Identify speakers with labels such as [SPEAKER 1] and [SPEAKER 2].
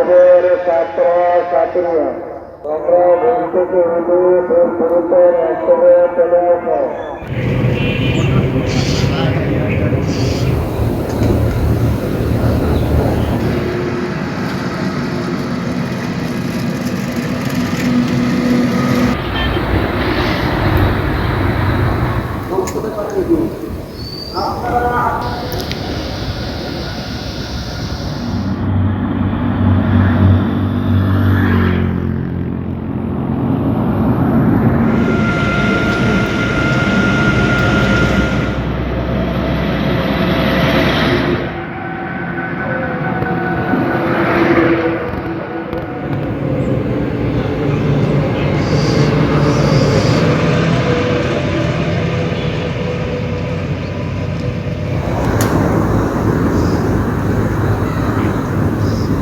[SPEAKER 1] কলেজের ছাত্র ছাত্রীরা তোমরা ঘুম থেকে উঠে দ্রুত রাস্তায় চলে আসো।